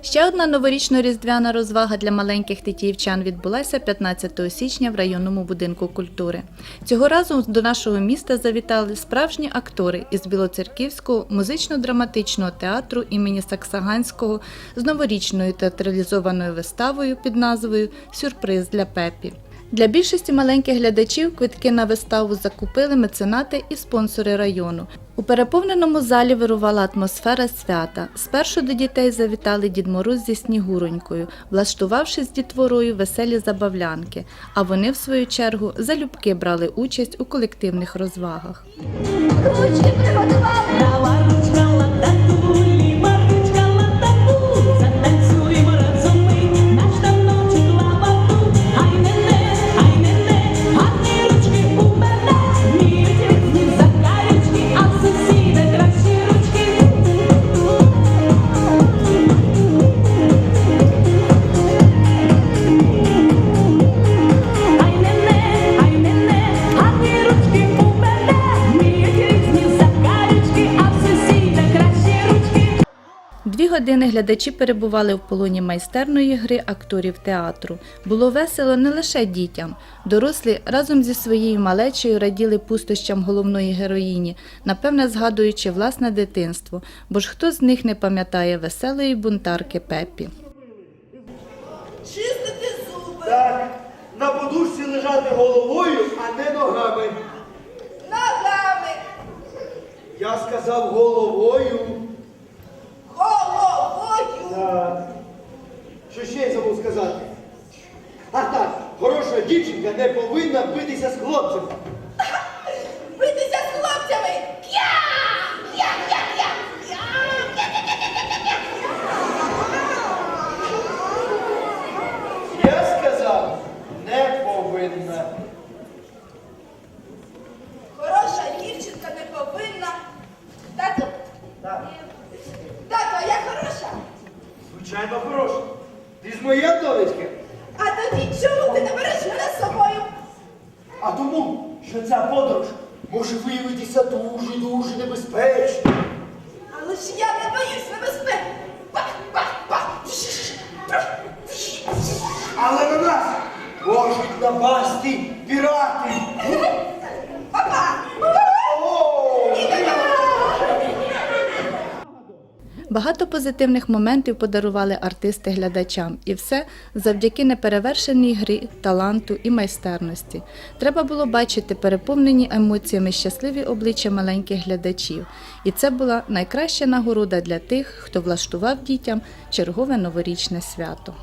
Ще одна новорічно-різдвяна розвага для маленьких тетіївчан відбулася 15 січня в районному будинку культури. Цього разу до нашого міста завітали справжні актори із Білоцерківського музично-драматичного театру імені Саксаганського з новорічною театралізованою виставою під назвою Сюрприз для Пепі. Для більшості маленьких глядачів квитки на виставу закупили меценати і спонсори району. У переповненому залі вирувала атмосфера свята. Спершу до дітей завітали Дід Мороз зі Снігуронькою, влаштувавши з дітворою веселі забавлянки, а вони, в свою чергу, залюбки брали участь у колективних розвагах. Години глядачі перебували в полоні майстерної гри акторів театру. Було весело не лише дітям. Дорослі разом зі своєю малечею раділи пустощам головної героїні, напевне, згадуючи власне дитинство, бо ж хто з них не пам'ятає веселої бунтарки Пеппі. Чистити зуби. Так, на подушці лежати головою, а не ногами. Ногами. Я сказав. Головою. Так. Що ще я забув сказати? А так, хороша дівчинка не повинна битися з хлопцем. Битися з хлопцями. К'я! К'я, к'я, к'я. К'я, к'я, к'я, к'я, к'я, к'я. Я сказав, не повинна. Хороша дівчинка не повинна. Тату. Так, Тату, а я хороша. звичайно, хороша. Ти ж моя донечка. А тоді чому ти не береш мене з собою? А тому, що ця подорож може виявитися дуже-дуже небезпечно. Але ж я не боюсь пах. Але на нас можуть напасти пірати. Багато позитивних моментів подарували артисти глядачам, і все завдяки неперевершеній грі, таланту і майстерності. Треба було бачити переповнені емоціями щасливі обличчя маленьких глядачів, і це була найкраща нагорода для тих, хто влаштував дітям чергове новорічне свято.